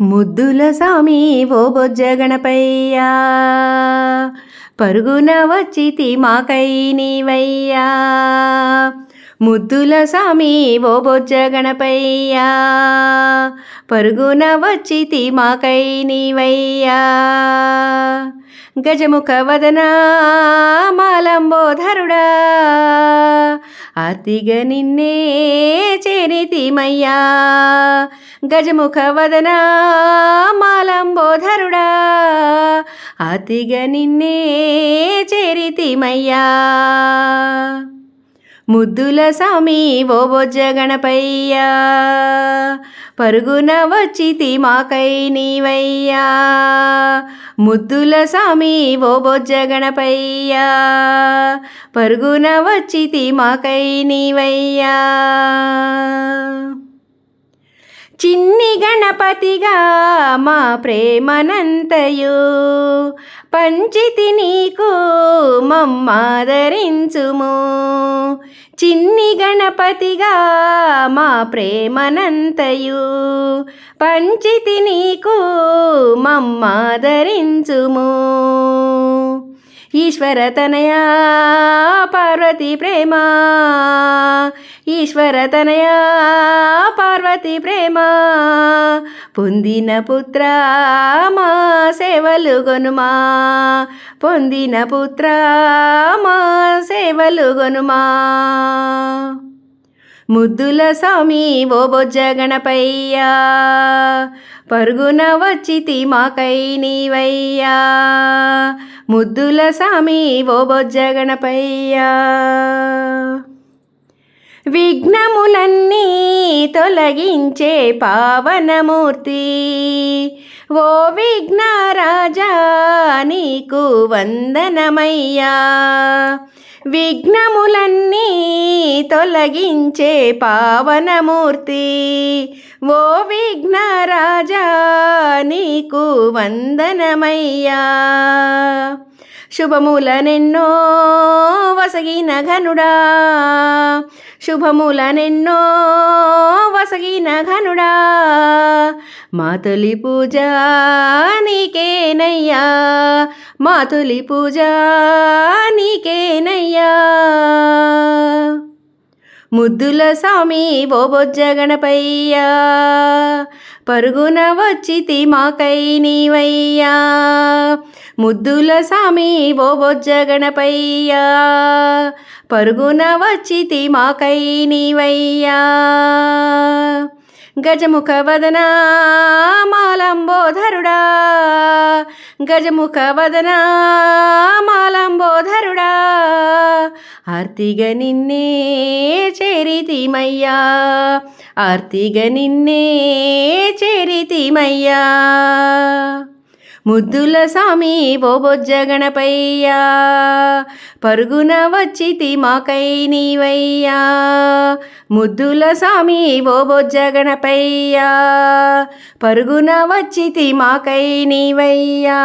ముద్దుల సామి ఓ బొజ్జ గణపయ్యా. పరుగున వచ్చితి మాకై నీవయ్యా. ముద్దుల సామి ఓ బొజ్జ గణపయ్యా. పరుగున వచ్చితి మాకై నీవయ్యా. గజముఖ వదనా మాలంబోధరుడా. ఆర్తిగ నిన్నే చేరితిమయ్యా. గజముఖ వదనా మాలంబోధరుడా అతిగ నిన్నే చేరితిమయ్యా. ముద్దుల స్వామి ఓ బొజ్జ గణపయ్యా పరుగున వచ్చితి మాకై నీవయ్యా. ముద్దుల స్వామి ఓ బొజ్జ గణపయ్యా పరుగున వచ్చితి మాకై నీవయ్యా. చిన్ని గణపతిగా మా ప్రేమనంతయు. పంచితి నీకు మమ్మాదరించుము. చిన్ని గణపతిగా మా ప్రేమనంతయు. పంచితి నీకు మమ్మాదరించుము. ఈశ్వరతనయా పార్వతి ప్రేమ. ఈశ్వరతనయా పార్వతి ప్రేమ. పొందిన పుత్ర మా సేవలు గొనుమా. పొందిన పుత్ర మా సేవలు గొనుమా. ముద్దుల స్వామి ఓ బొజ్జ గణపయ్యా. పరుగున వచ్చితి మాకై నీవయ్యా. ముద్దుల స్వామి ఓ బొజ్జగణపయ్యా విఘ్నములన్నీ తొలగించే పావనమూర్తి. ఓ విఘ్నరాజా నీకు వందనమయ్యా. విఘ్నములన్నీ తొలగించే పావనమూర్తి. ఓ విఘ్నరాజా నీకు వందనమయ్యా. శుభములనెన్నో వసగిన ఘనుడా. శుభములనెన్నో వసగిన ఘనుడా. మా తొలి పూజ నీకేనయ్యా. మా తొలి పూజ నీకేనయ్యా. ముద్దుల స్వామి ఓ బొజ్జ గణపయ్యా. పరుగున వచ్చితి మాకై నీవయ్యా. ముద్దుల సామి ఓ బొజ్జ గణపయ్యా. పరుగున వచ్చితి మాకై నీవయ్యా. గజముఖ వదన మాలంబోధరుడా. గజముఖ వదన మాలంబోధరుడా. ఆర్తిగ నిన్నే చేరితిమయ్యా. ఆర్తిగ నిన్నే చేరితిమయ్యా. ముద్దుల స్వామి ఓ బొజ్జ గణపయ్యా. పరుగున వచ్చితి మాకై నీవయ్యా. ముద్దుల స్వామి ఓ బొజ్జ గణపయ్యా. పరుగున వచ్చితి మాకై నీవయ్యా.